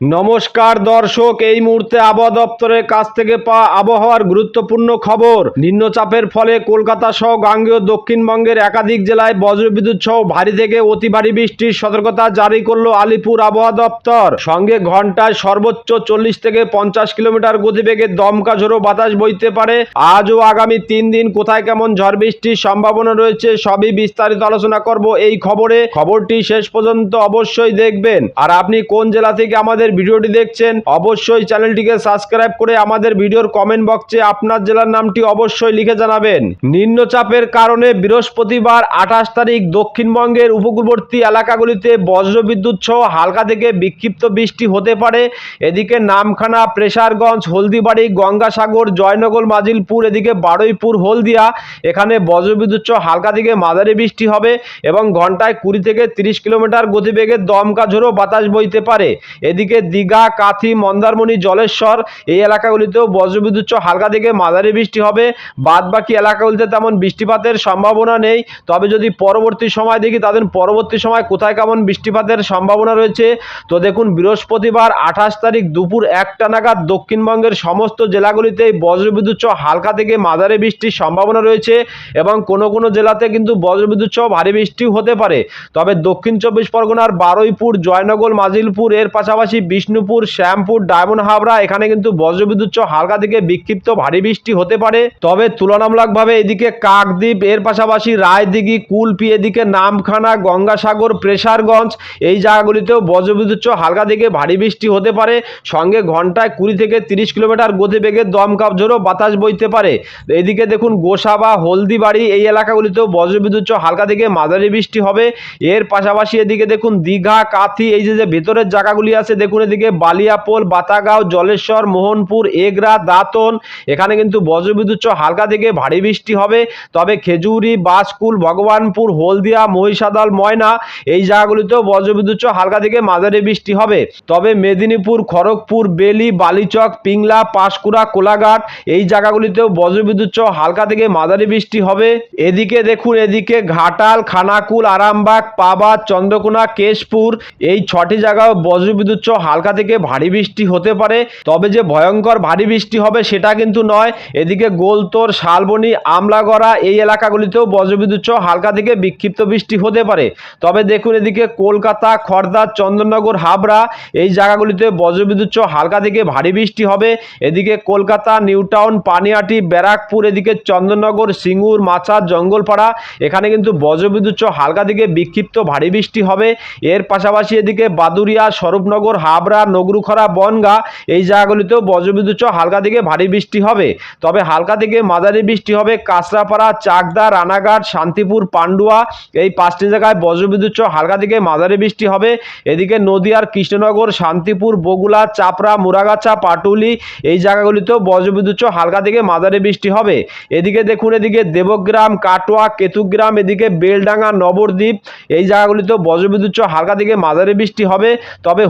নমস্কার দর্শক, এই মুহূর্তে আবহাওয়া দপ্তরের কাছ থেকে পাওয়া আবহাওয়ার গুরুত্বপূর্ণ খবর। নিম্নচাপের ফলে কলকাতা সহ গাঙ্গেয় দক্ষিণবঙ্গের একাধিক জেলায় বজ্রবিদ্যুৎ সহ ভারী থেকে অতি ভারী বৃষ্টির সতর্কতা জারি করল আলিপুর আবহাওয়া দপ্তর। সঙ্গে ঘন্টায় সর্বোচ্চ চল্লিশ থেকে পঞ্চাশ কিলোমিটার গতিবেগে দমকা ঝোড়ো বাতাস বইতে পারে। আজ ও আগামী তিন দিন কোথায় কেমন ঝড় বৃষ্টির সম্ভাবনা রয়েছে সবই বিস্তারিত আলোচনা করব এই খবরে। খবরটি শেষ পর্যন্ত অবশ্যই দেখবেন। আর আপনি কোন জেলা থেকে আমাদের ভিডিওটি দেখছেন, অবশ্যই চ্যানেলটিকে সাবস্ক্রাইব করে আমাদের ভিডিওর কমেন্ট বক্সে আপনার জেলার নামটি অবশ্যই লিখে জানাবেন। নিম্নচাপের কারণে বৃহস্পতিবার আঠাশ তারিখ দক্ষিণবঙ্গের উপকূলবর্তী এলাকাগুলিতে বজ্রবিদ্যুৎ সহ হালকা থেকে বিক্ষিপ্ত বৃষ্টি হতে পারে। এদিকে নামখানা, প্রেসারগঞ্জ, হলদিবাড়ি, গঙ্গাসাগর, জয়নগর, মাজিলপুর, এদিকে বারুইপুর, হলদিয়া, এখানে বজ্রবিদ্যুৎ সহ হালকা থেকে মাঝারি বৃষ্টি হবে এবং ঘন্টায় কুড়ি থেকে তিরিশ কিলোমিটার গতিবেগে দমকা ঝোড়ো বাতাস বইতে পারে। এদিকে দীঘা, কাথি, মন্দারমণি, জলেশ্বর, এই এলাকাগুলিতেও বজ্রবিদ্যুৎ হালকা থেকে মাঝারি বৃষ্টি হবে। বাদ বাকি এলাকাগুলিতে তেমন বৃষ্টিপাতের সম্ভাবনা নেই। তবে যদি পরবর্তী সময় দেখি তাদের পরবর্তী সময় কোথায় কেমন বৃষ্টিপাতের সম্ভাবনা রয়েছে? তো দেখুন, বৃহস্পতিবার আঠাশ তারিখ দুপুর একটা নাগাদ দক্ষিণবঙ্গের সমস্ত জেলাগুলিতেই বজ্রবিদ্যুৎ হালকা থেকে মাঝারি বৃষ্টির সম্ভাবনা রয়েছে এবং কোনো কোনো জেলাতে কিন্তু বজ্রবিদ্যুৎ ভারী বৃষ্টিও হতে পারে। তবে দক্ষিণ চব্বিশ পরগনার বারুইপুর, জয়নগর, মাজিলপুর, এর পাশাপাশি বিষ্ণুপুর, শ্যামপুর, ডায়মন্ড হাবড়া, এখানে কিন্তু বজ্রবিদ্যুৎ হালকা থেকে বিক্ষিপ্ত ভারী বৃষ্টি হতে পারে। তবে তুলনামূলকভাবে এদিকে কাকদ্বীপ, এর পাশাপাশি রায়দিঘি, কুলপি, এদিকে নামখানা, গঙ্গাসাগর, প্রেসারগঞ্জ, এই জায়গাগুলিতেও বজ্রবিদ্যুৎ হালকা থেকে ভারী বৃষ্টি হতে পারে। সঙ্গে ঘন্টায় কুড়ি থেকে তিরিশ কিলোমিটার গতিবেগে দমকাপ ঝোড়ো বাতাস বইতে পারে। এদিকে দেখুন, গোসাবা, হলদিবাড়ি, এই এলাকাগুলিতেও বজ্রবিদ্যুৎ হালকা থেকে মাঝারি বৃষ্টি হবে। এর পাশাপাশি এদিকে দেখুন, দীঘা, কাথি, এই যে ভেতরের জায়গাগুলি আছে, দেখুন এদিকে বালিয়াপোল, বাতাগাঁও, জলেশ্বর, মোহনপুর, এগরা, দাঁতন, এখানে কিন্তু বজ্রবিদ্যুৎ হালকা থেকে ভারী বৃষ্টি হবে। তবে খেজুরি বাসকুল ভগবানপুর, হলদিয়া, মহিষাদল, ময়না এই জায়গাগুলিতেও বজ্রবিদ্যুৎ হালকা থেকে মাঝারি বৃষ্টি হবে। তবে মেদিনীপুর, খড়গপুর, বেলি, বালিচক, পিংলা, পাঁশকুড়া, কোলাঘাট এই জায়গাগুলিতেও বজ্রবিদ্যুৎ হালকা থেকে মাঝারি বৃষ্টি হবে। এদিকে দেখুন, এদিকে ঘাটাল, খানাকুল, আরামবাগ পাবা চন্দ্রকোনা, কেশপুর এই ছটি জায়গায় বজ্রবিদ্যুৎ হালকা থেকে ভারী বৃষ্টি হতে পারে, তবে যে ভয়ঙ্কর ভারী বৃষ্টি হবে সেটা কিন্তু নয়। এদিকে গোলতোর, শালবনি, আমলাগড়া এই এলাকাগুলিতেও বজ্রবিদ্যুৎ সহ হালকা থেকে বিক্ষিপ্ত বৃষ্টি হতে পারে। তবে দেখুন এদিকে কলকাতা খড়দা চন্দননগর, হাবড়া এই জায়গাগুলিতে বজ্রবিদ্যুৎ সহ হালকা থেকে ভারী বৃষ্টি হবে। এদিকে কলকাতা নিউটাউন পানিয়াটি, ব্যারাকপুর, এদিকে চন্দননগর, সিঙ্গুর মাচার জঙ্গলপাড়া এখানে কিন্তু বজ্রবিদ্যুৎ সহ হালকা থেকে বিক্ষিপ্ত ভারী বৃষ্টি হবে। এর পাশাপাশি এদিকে বাদুরিয়া স্বরূপনগর হাবড়া, নগরুখরা, বনগা, এই জায়গাগুলিতেও বজ্রবিদ্যুৎ হালকা থেকে ভারী বৃষ্টি হবে। তবে হালকা থেকে মাঝারি বৃষ্টি হবে কাঁচরাপাড়া, চাকদা, রানাঘাট, শান্তিপুর, পান্ডুয়া, এই পাঁচটি জায়গায় বজ্রবিদ্যুৎ হালকা থেকে মাঝারি বৃষ্টি হবে। এদিকে নদিয়ার কৃষ্ণনগর, শান্তিপুর বগুলা চাপড়া, মুরাগাছা, পাটুলি, এই জায়গাগুলিতেও বজ্রবিদ্যুৎ হালকা থেকে মাঝারি বৃষ্টি হবে। এদিকে দেখুন, এদিকে দেবগ্রাম, কাটোয়া, কেতুগ্রাম, এদিকে বেলডাঙ্গা, নবদ্বীপ, এই জায়গাগুলিতেও বজ্রবিদ্যুৎ হালকা থেকে মাঝারি বৃষ্টি হবে। তবে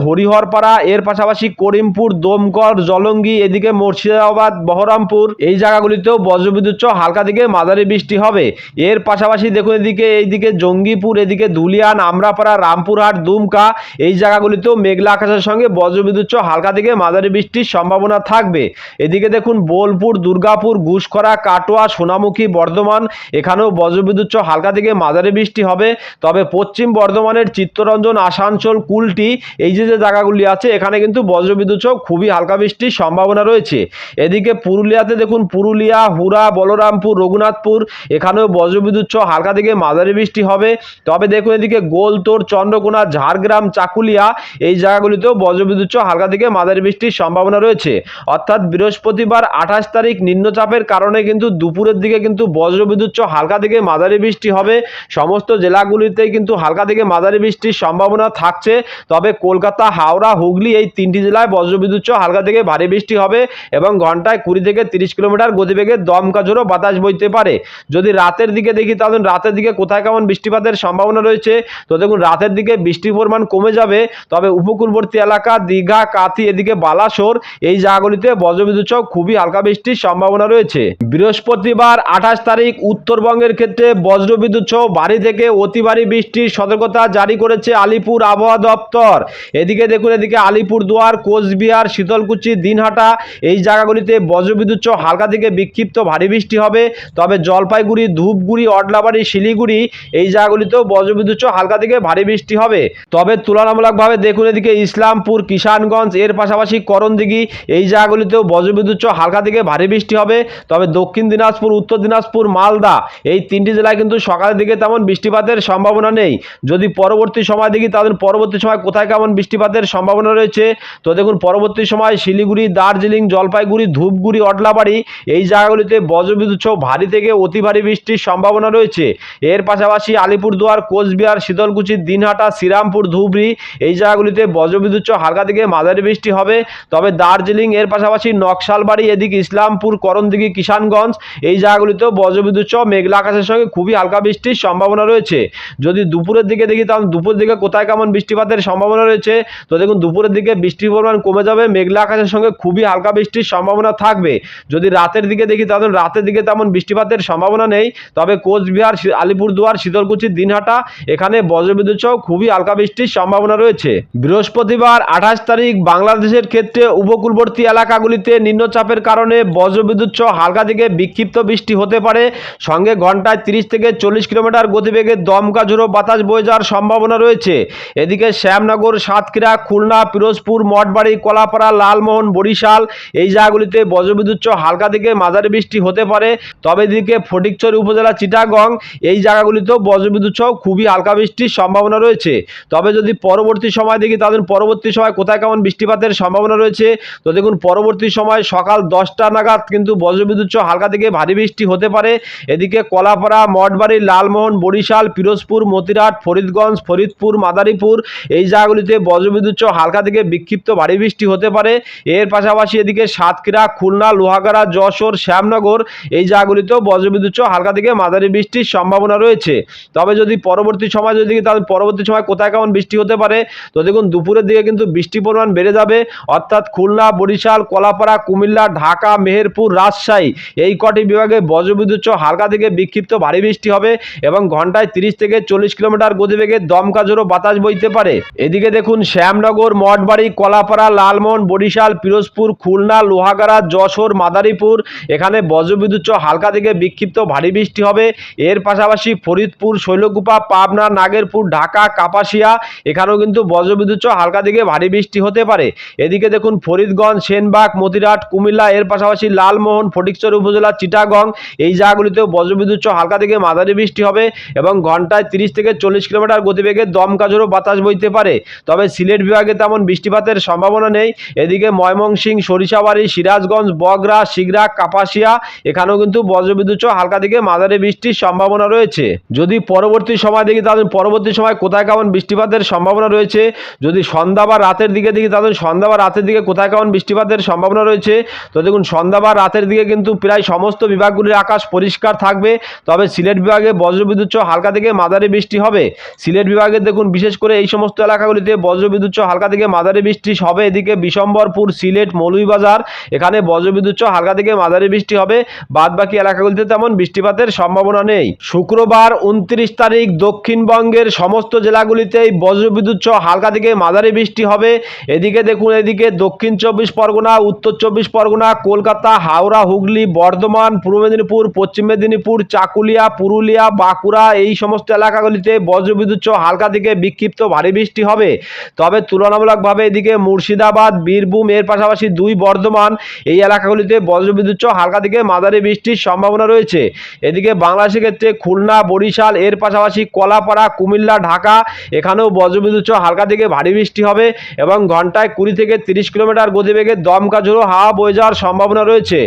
হরিহরপাড়া এর পাশাপাশি করিমপুর, দমকল, জলঙ্গি, এদিকে মুর্শিদাবাদ, বহরমপুর, এই জায়গাগুলিতেও বজ্রবিদ্যুৎ হালকা থেকে মাঝারি বৃষ্টি হবে। এর পাশাপাশি দেখুন এদিকে, এইদিকে জঙ্গিপুর, এদিকে ধুলিয়ান আমরাপাড়া, রামপুরহাট, দুমকা, এই জায়গাগুলিতেও মেঘলা আকাশের সঙ্গে বজ্রবিদ্যুৎ হালকা থেকে মাঝারি বৃষ্টির সম্ভাবনা থাকবে। এদিকে দেখুন বোলপুর, দুর্গাপুর, ঘুষখরা, কাটোয়া, সোনামুখী, বর্ধমান, এখানেও বজ্রবিদ্যুৎ হালকা থেকে মাঝারি বৃষ্টি হবে। তবে পশ্চিম বর্ধমানের চিত্তরঞ্জন, আসানসোল, কুলটি, এই যে যে জায়গাগুলি আছে, এখানে কিন্তু বজ্রবিদ্যুৎ সহ খুবই হালকা বৃষ্টির সম্ভাবনা রয়েছে। এদিকে পুরুলিয়াতে দেখুন, পুরুলিয়া হুরা বলরামপুর, রঘুনাথপুর, এখানেও বজ্রবিদ্যুৎ সহ হালকা থেকে মাঝারি বৃষ্টি হবে। তবে দেখুন এদিকে গোলতোর, চন্দ্রকোনা, ঝাড়গ্রাম, চাকুলিয়া, এই জায়গাগুলিতেও বজ্রবিদ্যুৎ সহ হালকা থেকে মাঝারি বৃষ্টির সম্ভাবনা রয়েছে। অর্থাৎ বৃহস্পতিবার আঠাশ তারিখ নিম্নচাপের কারণে কিন্তু দুপুরের দিকে কিন্তু বজ্রবিদ্যুৎ সহ হালকা থেকে মাঝারি বৃষ্টি হবে। সমস্ত জেলাগুলিতে কিন্তু হালকা থেকে মাঝারি বৃষ্টির সম্ভাবনা থাকছে। তবে কলকাতা, হাওড়া হুগলি এই তিনটি জেলায় বজ্রবিদ্যুৎ সহ হালকা থেকে ভারী বৃষ্টি হবে এবং ঘন্টায় কুড়ি থেকে তিরিশ কিলোমিটার গতিবেগে দমকা ঝোড়ো বাতাস বইতে পারে। যদি রাতের দিকে দেখি, তাহলে রাতের দিকে কোথায় কেমন বৃষ্টিপাতের সম্ভাবনা রয়েছে। তো দেখুন, রাতের দিকে বৃষ্টির পরিমাণ কমে যাবে। তবে উপকূলবর্তী এলাকা, দীঘা, কাথি, এদিকে বালাসোর, এই জায়গাগুলিতে বজ্রবিদ্যুৎ সহ খুবই হালকা বৃষ্টির সম্ভাবনা রয়েছে। বৃহস্পতিবার আঠাশ তারিখ উত্তরবঙ্গের ক্ষেত্রে বজ্রবিদ্যুৎ সহ ভারী থেকে অতি ভারী বৃষ্টির সতর্কতা জারি করেছে আলিপুর আবহাওয়া দপ্তর। এদিকে দেখুন এদিকে আলিপুরদুয়ার, কোচবিহার, শীতলকুচি, দিনহাটা, এই জায়গাগুলিতে বজ্রবিদ্যুৎ হালকা থেকে বিক্ষিপ্ত ভারী বৃষ্টি হবে। তবে জলপাইগুড়ি, ধূপগুড়ি, অডলাবাড়ি, শিলিগুড়ি এই জায়গাগুলিতেও বজ্রবিদ্যুৎ হালকা থেকে ভারী বৃষ্টি হবে। তবে তুলনামূলকভাবে দেখুন এদিকে ইসলামপুর, কিষানগঞ্জ, এর পাশাপাশি করণদিঘি এই জায়গাগুলিতেও বজ্রবিদ্যুৎ হালকা থেকে ভারী বৃষ্টি হবে। তবে দক্ষিণ দিনাজপুর, উত্তর দিনাজপুর, মালদা এই তিনটি জেলায় কিন্তু সকালের দিকে তেমন বৃষ্টিপাতের সম্ভাবনা নেই। যদি পরবর্তী সময় দেখি তাদের পরবর্তী সময় কোথায় কেমন বৃষ্টিপাতের সম্ভাবনা রয়েছে। তো দেখুন, পরবর্তী সময় শিলিগুড়ি, দার্জিলিং, জলপাইগুড়ি, ধূপগুড়ি, অডলাবাড়ি এই জায়গাগুলিতে বজ্রবিদ্যুৎ সহ ভারী থেকে অতি ভারী বৃষ্টির সম্ভাবনা রয়েছে। এর পাশাপাশি আলিপুরদুয়ার, কোচবিহার, শীতলকুচি, দিনহাটা, শ্রীরামপুর, ধুবড়ি এই জায়গাগুলিতে বজ্রবিদ্যুৎ সহ হালকা থেকে মাঝারি বৃষ্টি হবে। তবে দার্জিলিং, এর পাশাপাশি নকশালবাড়ি, এদিকে ইসলামপুর, করণদিঘি, কিষানগঞ্জ এই জায়গাগুলিতেও বজ্রবিদ্যুৎ সহ মেঘলা আকাশের সঙ্গে খুবই হালকা বৃষ্টির সম্ভাবনা রয়েছে। যদি দুপুরের দিকে দেখি, তাহলে দুপুরের দিকে কোথায় কেমন বৃষ্টিপাতের সম্ভাবনা রয়েছে? তো দেখুন দুপুরের দিকে বৃষ্টির পরিমাণ কমে যাবে। মেঘলা আকাশের সঙ্গে খুবই হালকা বৃষ্টির সম্ভাবনা থাকবে। যদি রাতের দিকে দেখি তাহলে রাতের দিকে তেমন বৃষ্টিপাতের সম্ভাবনা নেই। তবে কোচবিহার আলিপুরদুয়ার, শীতলকুচি, দিনহাটা, এখানে বজ্রবিদ্যুৎ সহ খুবই হালকা বৃষ্টির সম্ভাবনা রয়েছে। বৃহস্পতিবার আঠাশ তারিখ বাংলাদেশের ক্ষেত্রে উপকূলবর্তী এলাকাগুলিতে নিম্নচাপের কারণে বজ্রবিদ্যুৎ সহ হালকা থেকে বিক্ষিপ্ত বৃষ্টি হতে পারে। সঙ্গে ঘন্টায় তিরিশ থেকে চল্লিশ কিলোমিটার গতিবেগে দমকা ঝোড়ো বাতাস বয়ে যাওয়ার সম্ভাবনা রয়েছে। এদিকে শ্যামনগর, সাতক্ষীরা, খুলনা পিরোজপুর, মঠবাড়ি, কলাপাড়া, লালমোহন, বরিশাল, এই জায়গাগুলিতে বজ্রবিদ্যুৎ হালকা থেকে মাঝারি বৃষ্টি হতে পারে। তবে এদিকে ফটিকছড়ি উপজেলা চিটাগং, এই জায়গাগুলিতেও বজ্রবিদ্যুৎ সহ খুবই হালকা বৃষ্টির সম্ভাবনা রয়েছে। তবে যদি পরবর্তী সময় দেখি তাদের পরবর্তী সময় কোথায় কেমন বৃষ্টিপাতের সম্ভাবনা রয়েছে। তো দেখুন পরবর্তী সময় সকাল দশটা নাগাদ কিন্তু বজ্রবিদ্যুৎ হালকা থেকে ভারী বৃষ্টি হতে পারে। এদিকে কলাপাড়া, মঠবাড়ি, লালমোহন, বরিশাল, পিরোজপুর, মতিরাট, ফরিদগঞ্জ, ফরিদপুর, মাদারীপুর, এই জায়গাগুলিতে বজ্রবিদ্যুৎ হালকা থেকে বিক্ষিপ্ত ভারী বৃষ্টি হতে পারে। এর পাশাপাশি এদিকে সাতক্ষীরা, খুলনা, লোহাগাড়া, যশোর, শ্যামনগর এই জায়গাগুলিতেও বজ্রবিদ্যুৎ হালকা থেকে মাঝারি বৃষ্টির সম্ভাবনা রয়েছে। তবে যদি পরবর্তী সময় যদি তাহলে পরবর্তী সময় কোথায় কেমন বৃষ্টি হতে পারে, তো দেখুন দুপুরের দিকে কিন্তু বৃষ্টির পরিমাণ বেড়ে যাবে। অর্থাৎ খুলনা, বরিশাল, কলাপাড়া, কুমিল্লা, ঢাকা, মেহেরপুর, রাজশাহী এই কটি বিভাগে বজ্রবিদ্যুৎ হালকা থেকে বিক্ষিপ্ত ভারী বৃষ্টি হবে এবং ঘন্টায় তিরিশ থেকে চল্লিশ কিলোমিটার গতিবেগে দমকা জোরো বাতাস বইতে পারে। এদিকে দেখুন শ্যামনগর মঠবাড়ি, কলাপাড়া, লালমোহন, বরিশাল, পিরোজপুর, খুলনা, লোহাগাড়া, যশোর, মাদারীপুর। এখানে বজ্রবিদ্যুৎ হালকা থেকে বিক্ষিপ্ত ভারী বৃষ্টি হবে। এর পাশাপাশি ফরিদপুর, শৈলকুপা, পাবনা, নাগেরপুর, ঢাকা, কাপাসিয়া, এখানেও কিন্তু বজ্রবিদ্যুৎ হালকা থেকে ভারী বৃষ্টি হতে পারে। এদিকে দেখুন, ফরিদগঞ্জ, সেনবাগ মতিরাট কুমিল্লা, এর পাশাপাশি লালমোহন ফটিকচর উপজেলা, চিটাগং, এই জায়গাগুলিতেও বজ্রবিদ্যুৎ হালকা থেকে মাঝারি বৃষ্টি হবে এবং ঘন্টায় তিরিশ থেকে চল্লিশ কিলোমিটার গতিবেগে দমকা বাতাস বইতে পারে। তবে সিলেট বিভাগে তেমন বৃষ্টিপাতের সম্ভাবনা নেই। এদিকে ময়মনসিংহ সরিষাবাড়ি, সিরাজগঞ্জ, বগরা শিগরা কাপাসিয়া, এখানেও কিন্তু বজ্রবিদ্যুৎ হালকা থেকে মাঝারি বৃষ্টির সম্ভাবনা রয়েছে। যদি পরবর্তী সময় দেখি তাহলে পরবর্তী সময় কোথায় কেমন বৃষ্টিপাতের সম্ভাবনা রয়েছে? যদি সন্ধ্যা বা রাতের দিকে দেখি তাদের সন্ধ্যা বা রাতের দিকে কোথায় কেমন বৃষ্টিপাতের সম্ভাবনা রয়েছে? তো দেখুন, সন্ধ্যা বা রাতের দিকে কিন্তু প্রায় সমস্ত বিভাগগুলির আকাশ পরিষ্কার থাকবে। তবে সিলেট বিভাগে বজ্রবিদ্যুৎ হালকা থেকে মাঝারি বৃষ্টি হবে। সিলেট বিভাগে দেখুন, বিশেষ করে এই সমস্ত এলাকাগুলিতে বজ্রবিদ্যুৎ সহ হালকা থেকে মাঝারি বৃষ্টি হবে, এদিকে বিশম্বরপুর, সিলেট, মৌলভীবাজার, এখানে বজ্রবিদ্যুৎ সহ হালকা থেকে মাঝারি বৃষ্টি হবে। বাদ বাকি এলাকাগুলিতে তেমন বৃষ্টিপাতের সম্ভাবনা নেই। শুক্রবার উনত্রিশ তারিখ দক্ষিণবঙ্গের সমস্ত জেলাগুলিতেই বজ্রবিদ্যুৎ সহ হালকা থেকে মাঝারি বৃষ্টি হবে। এদিকে দেখুন, এদিকে দক্ষিণ চব্বিশ পরগনা, উত্তর চব্বিশ পরগনা, কলকাতা, হাওড়া, হুগলি, বর্ধমান, পূর্ব মেদিনীপুর, পশ্চিম মেদিনীপুর, চাকুলিয়া, পুরুলিয়া, বাঁকুড়া এই সমস্ত এলাকাগুলিতে বজ্রবিদ্যুৎ সহ হালকা থেকে বিক্ষিপ্ত ভারী বৃষ্টি হবে। তবে তুলনামূলকভাবে এদিকে মুর্শিদাবাদ, বীরভূম, এর পাশাপাশি দুই বর্ধমান এই এলাকাগুলিতে বজ্রবিদ্যুৎ সহ হালকা থেকে মাঝারি বৃষ্টির সম্ভাবনা রয়েছে। এদিকে বাংলাদেশের ক্ষেত্রে খুলনা, বরিশাল, এর পাশাপাশি কলাপাড়া, কুমিল্লা, ঢাকা, এখানেও বজ্রবিদ্যুৎ সহ হালকা থেকে ভারী বৃষ্টি হবে এবং ঘন্টায় কুড়ি থেকে তিরিশ কিলোমিটার গতিবেগে দমকা ঝোড়ো হাওয়া বয়ে যাওয়ার সম্ভাবনা রয়েছে।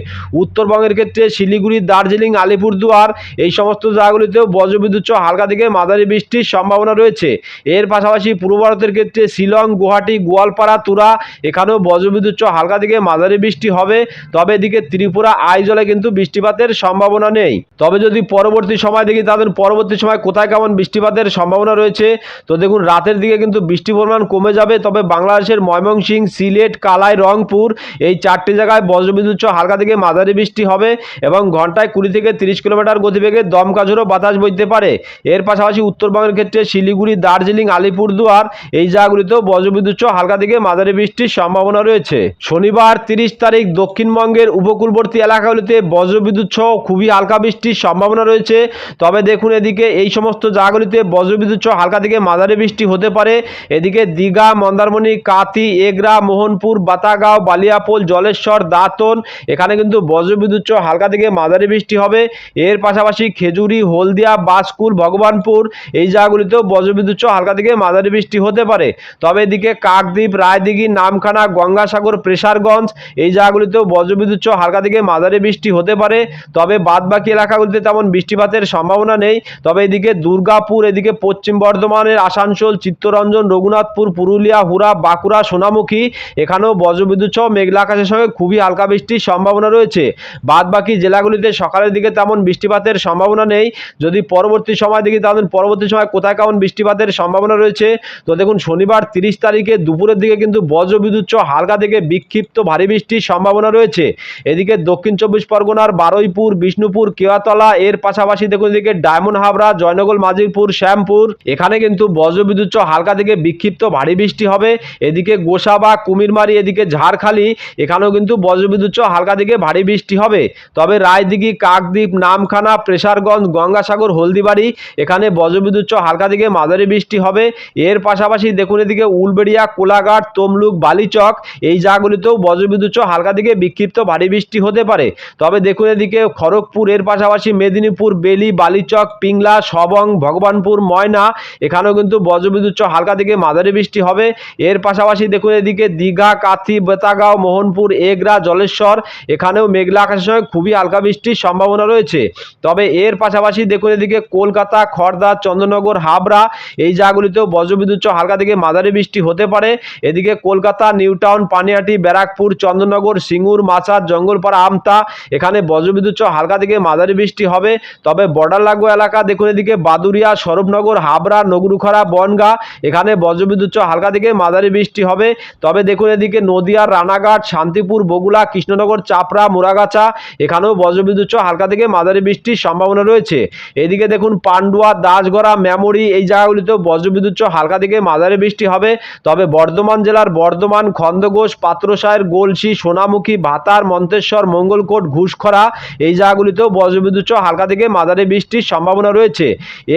উত্তরবঙ্গের ক্ষেত্রে শিলিগুড়ি, দার্জিলিং, আলিপুরদুয়ার এই সমস্ত জায়গাগুলিতেও বজ্রবিদ্যুৎ সহ হালকা থেকে মাঝারি বৃষ্টির সম্ভাবনা রয়েছে। এর পাশাপাশি পূর্ব ভারতের ক্ষেত্রে শিলং গুয়াহাটি, গোয়ালপাড়া, তুরা, এখানেও বজ্রবিদ্যুৎ হালকা থেকে মাঝারি বৃষ্টি হবে। তবে এদিকে ত্রিপুরা, আইজলে কিন্তু বৃষ্টিপাতের সম্ভাবনা নেই। তবে যদি পরবর্তী সময় দেখি তাদের পরবর্তী সময় কোথায় কেমন বৃষ্টিপাতের সম্ভাবনা রয়েছে? তো দেখুন, রাতের দিকে কিন্তু বৃষ্টির পরিমাণ কমে যাবে। তবে বাংলাদেশের ময়মনসিংহ, সিলেট, কালাই, রংপুর এই চারটি জায়গায় বজ্রবিদ্যুৎ হালকা থেকে মাঝারি বৃষ্টি হবে এবং ঘন্টায় কুড়ি থেকে তিরিশ কিলোমিটার গতিবেগে দমকা বাতাস বইতে পারে। এর পাশাপাশি উত্তরবঙ্গের ক্ষেত্রে শিলিগুড়ি, দার্জিলিং, আলিপুরদুয়ার এই জায়গাগুলিতেও বজ্রবিদ্যুৎ সহ হালকা থেকে মাঝারি বৃষ্টির সম্ভাবনা রয়েছে। শনিবার তিরিশ তারিখ দক্ষিণবঙ্গের উপকূলবর্তী এলাকাগুলিতে বজ্রবিদ্যুৎ সহ খুবই হালকা বৃষ্টির সম্ভাবনা রয়েছে। তবে দেখুন এদিকে এই সমস্ত জায়গাগুলিতে বজ্রবিদ্যুৎ সহ হালকা থেকে মাঝারি বৃষ্টি হতে পারে। এদিকে দীঘা, মন্দারমণি কাতি এগরা, মোহনপুর, বাতাগাঁও, বালিয়াপোল, জলেশ্বর, দাঁতন, এখানে কিন্তু বজ্রবিদ্যুৎ সহ হালকা থেকে মাঝারি বৃষ্টি হবে। এর পাশাপাশি খেজুরি, হলদিয়া বাসকুল ভগবানপুর এই জায়গাগুলিতেও বজ্রবিদ্যুৎ সহ হালকা থেকে মাঝারি বৃষ্টি হতে পারে। তবে এদিকে কাকদ্বীপ, রায়দিঘি, নামখানা, গঙ্গাসাগর, প্রেসারগঞ্জ, এই জায়গাগুলিতেও বজ্রবিদ্যুৎ সহ হালকা থেকে মাঝারি বৃষ্টি হতে পারে। তবে বাদবাকি এলাকাগুলিতে তেমন বৃষ্টিপাতের সম্ভাবনা নেই। তবে এদিকে দুর্গাপুর, এদিকে পশ্চিম বর্ধমানের আসানসোল, চিত্তরঞ্জন, রঘুনাথপুর, পুরুলিয়া হুরা বাঁকুড়া, সোনামুখী, এখানেও বজ্রবিদ্যুৎ সহ মেঘলা আকাশের সঙ্গে খুবই হালকা বৃষ্টির সম্ভাবনা রয়েছে। বাদবাকি জেলাগুলিতে সকালের দিকে তেমন বৃষ্টিপাতের সম্ভাবনা নেই। যদি পরবর্তী সময় দেখি, তাহলে পরবর্তী সময় কোথায় কেমন বৃষ্টিপাতের সম্ভাবনা রয়েছে? তো দেখুন, শনিবার তিরিশ তারিখে দুপুরের দিকে কিন্তু বজ্রবিদ্যুৎ সহ হালকা থেকে বিক্ষিপ্ত ভারী বৃষ্টির সম্ভাবনা রয়েছে। এদিকে দক্ষিণ চব্বিশ পরগনার বারুইপুর, বিষ্ণুপুর, কেওয়াতলা, এর পাশাপাশি দেখুন এদিকে ডায়মন্ড হাবড়া, জয়নগর মাজিরপুর শ্যামপুর, এখানে কিন্তু বজ্রবিদ্যুৎ সহ হালকা থেকে বিক্ষিপ্ত ভারী বৃষ্টি হবে। এদিকে গোসাবা, কুমিরমারি, এদিকে ঝাড়খালি, এখানেও কিন্তু বজ্রবিদ্যুৎ সহ হালকা থেকে ভারী বৃষ্টি হবে। তবে রায়দিঘি, কাকদ্বীপ, নামখানা, প্রেসারগঞ্জ, গঙ্গাসাগর, হলদিবাড়ি, এখানে বজ্রবিদ্যুৎ সহ হালকা থেকে মাঝারি বৃষ্টি হবে। এর পাশাপাশি দেখুন এদিকে উলবেড়িয়া কোলাঘাট, তমলুক, বালিচক এই জায়গাগুলিতেও বজ্রবিদ্যুৎ হালকা থেকে বিক্ষিপ্ত ভারী বৃষ্টি হতে পারে। তবে দেখুন এদিকে খড়গপুর, এর পাশাপাশি মেদিনীপুর, বেলি, বালিচক, পিংলা, সবং, ভগবানপুর, ময়না, এখানেও কিন্তু বজ্রবিদ্যুৎ হালকা থেকে মাঝারি বৃষ্টি হবে। এর পাশাপাশি দেখুন এদিকে দীঘা, কাথি, বেতাগাঁও, মোহনপুর, এগরা, জলেশ্বর, এখানেও মেঘলা আকাশের সঙ্গে খুবই হালকা বৃষ্টির সম্ভাবনা রয়েছে। তবে এর পাশাপাশি দেখুন এদিকে কলকাতা খড়দা চন্দ্রনগর, হাবড়া এই জায়গাগুলিতেও বজ্রবিদ্যুৎ হালকা থেকে মাঝারি বৃষ্টি হতে পারে। এদিকে কলকাতা নিউ টাউন পানিহাটি ব্যারাকপুর, চন্দ্রনগর, সিঙ্গুর মাচার জঙ্গলপাড়া, আমতা, এখানে বজ্রবিদ্যুৎ হালকা থেকে মাঝারি বৃষ্টি হবে। তবে বর্ডার লাগু এলাকা দেখুন এদিকে বাদুরিয়া স্বরূপনগর, হাবড়া নগরুখরা বনগা, এখানে বজ্রবিদ্যুৎ হালকা থেকে মাঝারি বৃষ্টি হবে। তবে দেখুন এদিকে নদিয়ার রানাঘাট, শান্তিপুর বগুলা কৃষ্ণনগর, চাপড়া, মোরাগাছা, এখানেও বজ্রবিদ্যুৎ হালকা থেকে মাঝারি বৃষ্টির সম্ভাবনা রয়েছে। এদিকে দেখুন পান্ডুয়া, দাসগড়া, মেমরি এই জায়গাগুলিতেও বজ্রবিদ্যুৎ হালকা থেকে মাঝারি বৃষ্টি হবে। তবে বর্ধমান জেলার বর্ধমান খন্দঘোষ পাত্রসায়ের গোলসি, সোনামুখী, ভাতার, মন্তেশ্বর, মঙ্গলকোট, ঘুষখরা এই জায়গাগুলিতেও বজ্রবিদ্যুৎ হালকা থেকে মাঝারি বৃষ্টির সম্ভাবনা রয়েছে।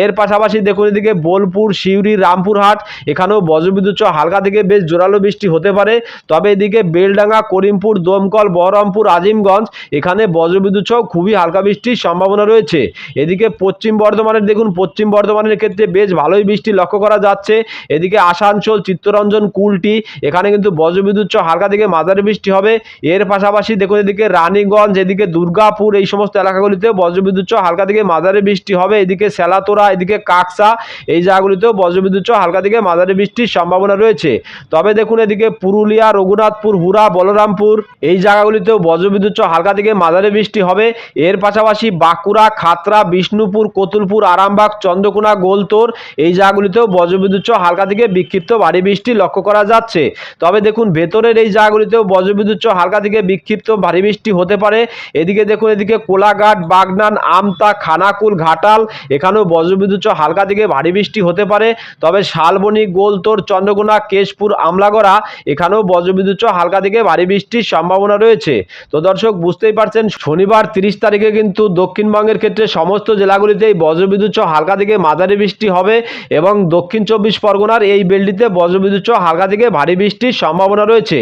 এর পাশাপাশি দেখুন এদিকে বোলপুর, সিউড়ি, রামপুরহাট, এখানেও বজ্রবিদ্যুৎ হালকা থেকে বেশ জোরালো বৃষ্টি হতে পারে। তবে এদিকে বেলডাঙ্গা, করিমপুর, দমকল, বহরমপুর, আজিমগঞ্জ, এখানে বজ্রবিদ্যুৎ খুবই হালকা বৃষ্টির সম্ভাবনা রয়েছে। এদিকে পশ্চিম বর্ধমানের, দেখুন, পশ্চিম বর্ধমানের ক্ষেত্রে বেশ ভালোই বৃষ্টি লক্ষ্য করা যাচ্ছে। এদিকে আসানসোল চিত্তরঞ্জন কুলটি, এখানে কিন্তু বজ্রবিদ্যুৎ হালকা থেকে মাঝারি বৃষ্টি হবে। এর পাশাপাশি দেখুন এদিকে রানীগঞ্জ, এদিকে দুর্গাপুর, এই সমস্ত এলাকাগুলিতেও বজ্রবিদ্যুৎ হালকা থেকে মাঝারি বৃষ্টি হবে। এদিকে সেলাতোরা এদিকে কাকসা, এই জায়গাগুলিতেও বজ্রবিদ্যুৎ হালকা থেকে মাঝারি বৃষ্টির সম্ভাবনা রয়েছে। তবে দেখুন এদিকে পুরুলিয়া, রঘুনাথপুর হুরা বলরামপুর, এই জায়গাগুলিতেও বজ্রবিদ্যুৎ হালকা থেকে মাঝারি বৃষ্টি হবে। এর পাশাপাশি বাঁকুড়া, খাতরা, বিষ্ণুপুর, কতুলপুর, আরামবাগ, চন্দ্রকোনা, গোলতোর, এই জায়গাগুলিতেও বজ্রবিদ্যুৎ হালকা থেকে বিক্ষিপ্ত ভারী বৃষ্টি লক্ষ্য করা যাচ্ছে। তবে দেখুন, ভেতরের এই জায়গাগুলিতেও বজ্রবিদ্যুৎ হালকা থেকে বিক্ষিপ্ত ভারী বৃষ্টি হতে পারে। এদিকে দেখুন, এদিকে কোলাঘাট, বাগনান, আমতা, খানাকুল, ঘাটাল, এখানেও বজ্রবিদ্যুৎ হালকা থেকে ভারী বৃষ্টি হতে পারে। তবে শালবনি, গোলতোর, চন্দ্রকোনা, কেশপুর, আমলাগড়া, এখানেও বজ্রবিদ্যুৎ হালকা থেকে ভারী বৃষ্টির সম্ভাবনা রয়েছে। তো দর্শক, বুঝতেই পারছেন, শনিবার তিরিশ তারিখে কিন্তু দক্ষিণবঙ্গের ক্ষেত্রে সমস্ত জেলাগুলিতেই বজ্রবিদ্যুৎ হালকা থেকে মাঝারি বৃষ্টি হবে এবং দক্ষিণ চব্বিশ পরগনার এই বেলটিতে বজ্রবিদ্যুৎ সহ হালকা থেকে ভারী বৃষ্টির সম্ভাবনা রয়েছে।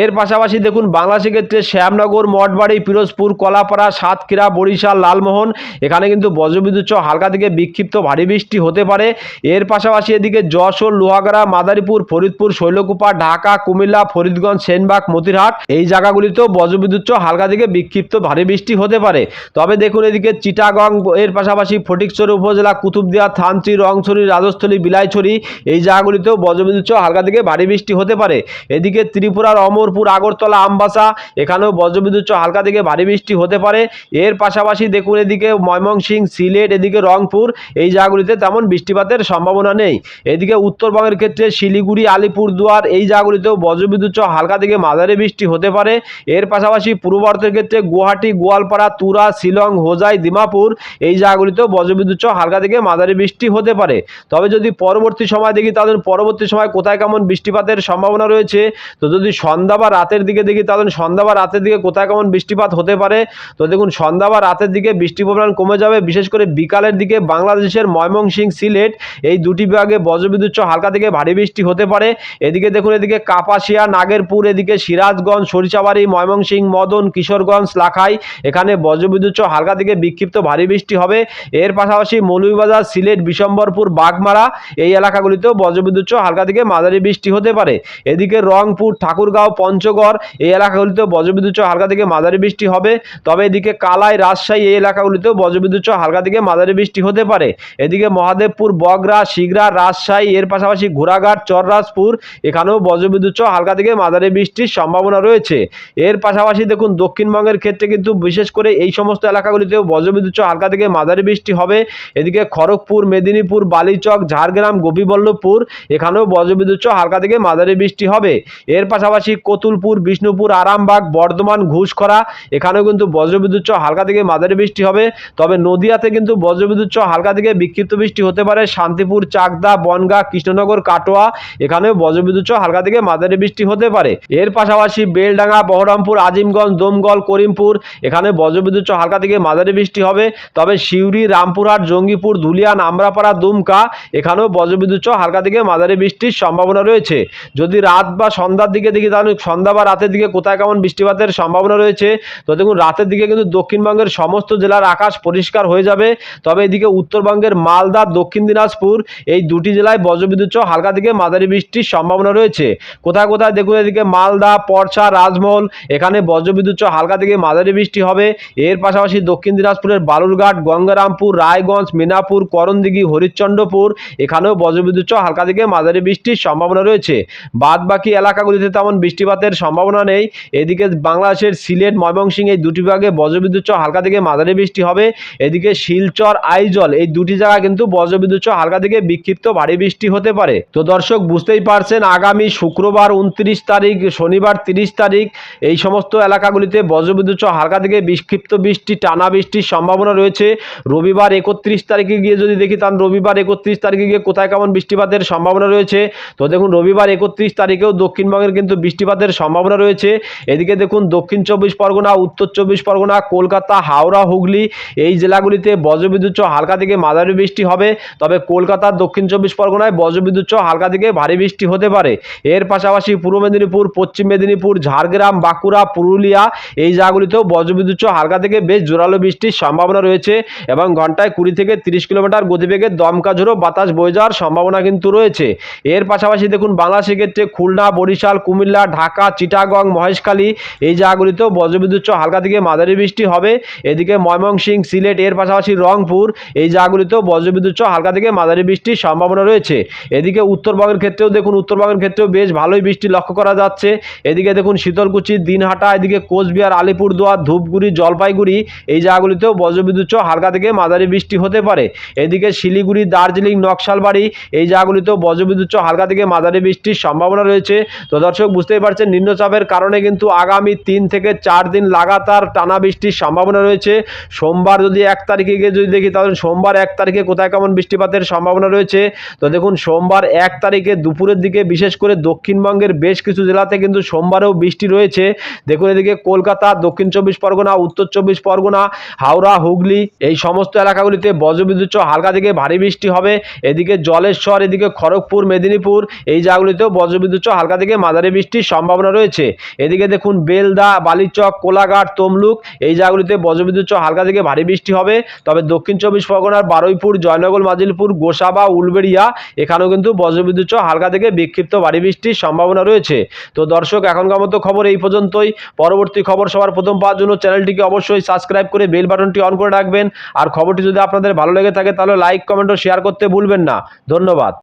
এর পাশাপাশি দেখুন, বাংলাদেশের ক্ষেত্রে শ্যামনগর, মঠবাড়ি, পিরোজপুর, কলাপাড়া, সাতক্ষীরা, বরিশাল, লালমোহন, এখানে কিন্তু বজ্রবিদ্যুৎ হালকা থেকে বিক্ষিপ্ত ভারী বৃষ্টি হতে পারে। এর পাশাপাশি এদিকে যশোর, লোহাগড়া, মাদারীপুর, ফরিদপুর, শৈলকুপা, ঢাকা, কুমিল্লা, ফরিদগঞ্জ, সেনবাগ, মতিরহাট, এই জায়গাগুলিতেও বজ্রবিদ্যুৎ হালকা থেকে বিক্ষিপ্ত ভারী বৃষ্টি হতে পারে। তবে দেখুন, এদিকে চিটাগং, এর পাশাপাশি ফটিকছড়ি উপজেলা, কুতুবদিয়া, থানচি, রংছড়ি, রাজস্থলী, বিলাইছড়ি, এই জায়গাগুলিতেও বজ্রবিদ্যুৎ সহ হালকা থেকে ভারী বৃষ্টি হতে পারে। এদিকে ত্রিপুরার অমরপুর, আগরতলা, আমবাসা, এখানেও বজ্রবিদ্যুৎ হালকা থেকে ভারী বৃষ্টি হতে পারে। এর পাশাপাশি দেখুন এদিকে ময়মনসিং, সিলেট, এদিকে রংপুর, এই জায়গাগুলিতে তেমন বৃষ্টিপাতের সম্ভাবনা নেই। এদিকে উত্তরবঙ্গের ক্ষেত্রে শিলিগুড়ি, আলিপুরদুয়ার, এই জায়গাগুলিতেও বজ্রবিদ্যুৎ হালকা থেকে মাঝারি বৃষ্টি হতে পারে। এর পাশাপাশি পূর্ব ভারতের ক্ষেত্রে গুয়াহাটি, গোয়ালপাড়া, তুরা, শিলং, হোজাই, দিমাপুর, এই জায়গাগুলিতেও বজ্রবিদ্যুৎ হালকা থেকে মাঝারি বৃষ্টি হতে পারে। তবে যদি পরবর্তী সময় দেখি তাদের পরবর্তী সময় কোথায় কেমন বৃষ্টিপাতের সম্ভাবনা রয়েছে? তো যদি সন্ধ্যা বা রাতের দিকে দেখি, তাহলে সন্ধ্যা বা রাতের দিকে কোথায় কেমন বৃষ্টিপাত হতে পারে? তো দেখুন, সন্ধ্যা বা রাতের দিকে বৃষ্টির পরিমাণ কমে যাবে, বিশেষ করে বিকালের দিকে বাংলাদেশের ময়মনসিংহ সিলেট, এই দুটি বিভাগে বজ্রবিদ্যুৎ হালকা থেকে ভারী বৃষ্টি হতে পারে। এদিকে দেখুন, এদিকে কাপাসিয়া, নাগেরপুর, এদিকে সিরাজগঞ্জ, সরিষাবাড়ি, ময়মনসিংহ, মদন, কিশোরগঞ্জ, লাখাই, এখানে বজ্রবিদ্যুৎ হালকা থেকে বিক্ষিপ্ত ভারী বৃষ্টি হবে। এর পাশাপাশি মৌলভীবাজার, সিলেট, বিশম্বরপুর, বাগমারা এই এলাকাগুলিতেও বজ্রবিদ্যুৎ হালকা থেকে মাঝারি বৃষ্টি হতে পারে। এদিকে রংপুর, ঠাকুরগাঁও, পঞ্চগড় এই এলাকাগুলিতেও বজ্রবিদ্যুৎ হালকা থেকে মাঝারি বৃষ্টি হবে। তবে এদিকে কালাই, রাজশাহী এই এলাকাগুলিতেও বজ্রবিদ্যুৎ হালকা থেকে মাঝারি বৃষ্টি হতে পারে। এদিকে মহাদেবপুর, বগরা, শিগরা, রাজশাহী, এর পাশাপাশি ঘোড়াঘাট, চররাজপুর এখানেও বজ্রবিদ্যুৎ হালকা থেকে মাঝারি বৃষ্টির সম্ভাবনা রয়েছে। এর পাশাপাশি দেখুন, দক্ষিণবঙ্গের ক্ষেত্রে কিন্তু বিশেষ করে এই সমস্ত এলাকাগুলিতেও বজ্রবিদ্যুৎ হালকা থেকে মাঝারি বৃষ্টি হবে। এদিকে খড়গপুর, মেদিনীপুর, বালিচক, ঝাড়গ্রাম, গোপীবল্লভপুর এখানেও বজ্রবিদ্যুৎ সহ হালকা থেকে মাঝারি বৃষ্টি হবে। এর পাশাপাশি কতুলপুর, বিষ্ণুপুর, আরামবাগ, বর্ধমান, ঘুষখরা, এখানেও কিন্তু বজ্রবিদ্যুৎ হালকা থেকে মাঝারি বৃষ্টি হবে। তবে নদিয়াতে কিন্তু বজ্রবিদ্যুৎ হালকা থেকে বিক্ষিপ্ত বৃষ্টি হতে পারে। শান্তিপুর, চাকদা, বনগা, কৃষ্ণনগর, কাটোয়া, এখানেও বজ্রবিদ্যুৎ হালকা থেকে মাঝারি বৃষ্টি হতে পারে। এর পাশাপাশি বেলডাঙ্গা, বহরমপুর, আজিমগঞ্জ, দমগল, করিমপুর, এখানে বজ্রবিদ্যুৎ হালকা থেকে মাঝারি বৃষ্টি হবে। তবে সিউড়ি, রামপুরহাট, জঙ্গিপুর, ধুলিয়ান, আমরাপাড়া, দুমকা, এখানেও বজ্রবিদ্যুৎ হালকা থেকে মাঝারি বৃষ্টির সম্ভাবনা রয়েছে। যদি রাত বা সন্ধ্যার দিকে দেখি তাহলে সন্ধ্যা বা রাতের দিকে কোথায় কেমন বৃষ্টিপাতের সম্ভাবনা রয়েছে? তো দেখুন, রাতের দিকে কিন্তু দক্ষিণবঙ্গের সমস্ত জেলার আকাশ পরিষ্কার হয়ে যাবে। তবে এদিকে উত্তরবঙ্গের মালদা, দক্ষিণ দিনাজপুর, এই দুটি জেলায় বজ্রবিদ্যুৎ সহ হালকা থেকে মাঝারি বৃষ্টির সম্ভাবনা রয়েছে। কোথায় কোথায় দেখুন, এদিকে মালদা পরশা রাজমহল, এখানে বজ্রবিদ্যুৎ সহ হালকা থেকে মাঝারি বৃষ্টি হবে। এর পাশাপাশি দক্ষিণ দিনাজপুরের বালুরঘাট, গঙ্গারামপুর, রায়গঞ্জ, মিনাপুর, করণদিঘি, হরিশ্চন্দ্রপুর, এখানেও বজ্রবিদ্যুৎ সহ হালকা থেকে মাঝারি বৃষ্টির সম্ভাবনা রয়েছে। বাদ বাকি এলাকাগুলিতে তেমন বৃষ্টিপাতের সম্ভাবনা নেই। এদিকে বাংলাদেশের সিলেট, ময়মনসিংহ এই দুটি বিভাগে বজ্রবিদ্যুৎ হালকা থেকে মাঝারি বৃষ্টি হবে। এদিকে শিলচর, আইজল এই দুটি জায়গা কিন্তু বজ্রবিদ্যুৎ হালকা থেকে বিক্ষিপ্ত ভারী বৃষ্টি হতে পারে। তো দর্শক, বুঝতেই পারছেন, আগামী শুক্রবার উনত্রিশ তারিখ, শনিবার তিরিশ তারিখ এই সমস্ত এলাকাগুলিতে বজ্রবিদ্যুৎ হালকা থেকে বিক্ষিপ্ত বৃষ্টি, টানা বৃষ্টির সম্ভাবনা রয়েছে। রবিবার একত্রিশ তারিখে গিয়ে যদি দেখি, তাহলে রবিবার একত্রিশ তারিখে গিয়ে কোথায় কেমন বৃষ্টিপাতের সম্ভাবনা রয়েছে? তো দেখুন, রবিবার একত্রিশ তারিখেও দক্ষিণবঙ্গের কিন্তু বৃষ্টিপাতের সম্ভাবনা রয়েছে। এদিকে দেখুন, দক্ষিণ চব্বিশ পরগনা, উত্তর চব্বিশ পরগনা, কলকাতা, হাওড়া, হুগলি এই জেলাগুলিতে বজ্রবিদ্যুৎ হালকা থেকে মাঝারি বৃষ্টি হবে। তবে কলকাতার দক্ষিণ চব্বিশ পরগনায় বজ্রবিদ্যুৎ হালকা থেকে ভারী বৃষ্টি হতে পারে। এর পাশাপাশি পূর্ব মেদিনীপুর, পশ্চিম মেদিনীপুর, ঝাড়গ্রাম, বাঁকুড়া, পুরুলিয়া এই জায়গাগুলিতেও বজ্রবিদ্যুৎ হালকা থেকে বেশ জোরালো বৃষ্টির সম্ভাবনা রয়েছে এবং ঘন্টায় কুড়ি থেকে তিরিশ কিলোমিটার গতিবেগে দমকা ঝোড়ো বাতাস বয়ে যাওয়ার সম্ভাবনা কিন্তু রয়েছে। এর পাশাপাশি দেখুন বাংলাদেশের ক্ষেত্রে খুলনা, বরিশাল, কুমিল্লা, ঢাকা, চিটাগং, মহেশখালী এই জায়গাগুলিতেও বজ্রবিদ্যুৎ হালকা থেকে মাঝারি বৃষ্টি হবে। এদিকে ময়মনসিং সিলেট, এর পাশাপাশি রংপুর এই জায়গাগুলিতেও বজ্রবিদ্যুৎ হালকা থেকে মাঝারি বৃষ্টির সম্ভাবনা রয়েছে। এদিকে উত্তরবঙ্গের ক্ষেত্রেও দেখুন, উত্তরবঙ্গের ক্ষেত্রেও বেশ ভালোই বৃষ্টি লক্ষ্য করা যাচ্ছে। এদিকে দেখুন শীতলকুচি, দিনহাটা, এদিকে কোচবিহার, আলিপুরদুয়ার, ধূপগুড়ি, জলপাইগুড়ি এই জায়গাগুলিতেও বজ্রবিদ্যুৎ হালকা থেকে মাঝারি বৃষ্টি হতে পারে। এদিকে শিলিগুড়ি, দার্জিলিং, নকশালবাড়ি এই জায়গাগুলিতেও বজ্রবিদ্যুৎ হালকা থেকে মাঝারি বৃষ্টির সম্ভাবনা রয়েছে। তো দর্শক, বুঝতেই পারছেন, নিম্নচাপের কারণে কিন্তু আগামী তিন থেকে চার দিন লাগাতার টানা বৃষ্টির সম্ভাবনা রয়েছে। সোমবার যদি এক তারিখে গিয়ে যদি দেখি, তাহলে সোমবার এক তারিখে কোথায় কেমন বৃষ্টিপাতের সম্ভাবনা রয়েছে? তো দেখুন, সোমবার এক তারিখে দুপুরের দিকে, বিশেষ করে দক্ষিণবঙ্গের বেশ কিছু জেলাতে কিন্তু সোমবারেও বৃষ্টি রয়েছে। দেখুন এদিকে কলকাতা, দক্ষিণ চব্বিশ পরগনা, উত্তর চব্বিশ পরগনা, হাওড়া, হুগলি, এই সমস্ত এলাকাগুলিতে বজ্রবিদ্যুৎ হালকা থেকে ভারী বৃষ্টি হবে। এদিকে জলেশ্বর, এদিকে খড়গপুর, মেদিনীপুর এই জায়গাগুলিতেও বজ্রবিদ্যুৎ সহ হালকা থেকে মাঝারি বৃষ্টির সম্ভাবনা রয়েছে। এদিকে দেখুন বেলদা, বালিচক, কোলাঘাট, তমলুক, এই জায়গাগুলিতে বজ্রবিদ্যুৎ সহ হালকা থেকে ভারী বৃষ্টি হবে। তবে দক্ষিণ চব্বিশ পরগনার বারুইপুর, জয়নগর, মাজিলপুর, গোসাবা, উলবেড়িয়া, এখানেও কিন্তু বজ্রবিদ্যুৎ সহ হালকা থেকে বিক্ষিপ্ত ভারী বৃষ্টির সম্ভাবনা রয়েছে। তো দর্শক, এখনকার মতো খবর এই পর্যন্তই। পরবর্তী খবর সবার প্রথম পাওয়ার জন্য চ্যানেলটিকে অবশ্যই সাবস্ক্রাইব করে বেল বাটনটি অন করে রাখবেন। আর খবরটি যদি আপনাদের ভালো লেগে থাকে, তাহলে লাইক, কমেন্ট ও শেয়ার করতে ভুলবেন না। ধন্যবাদ।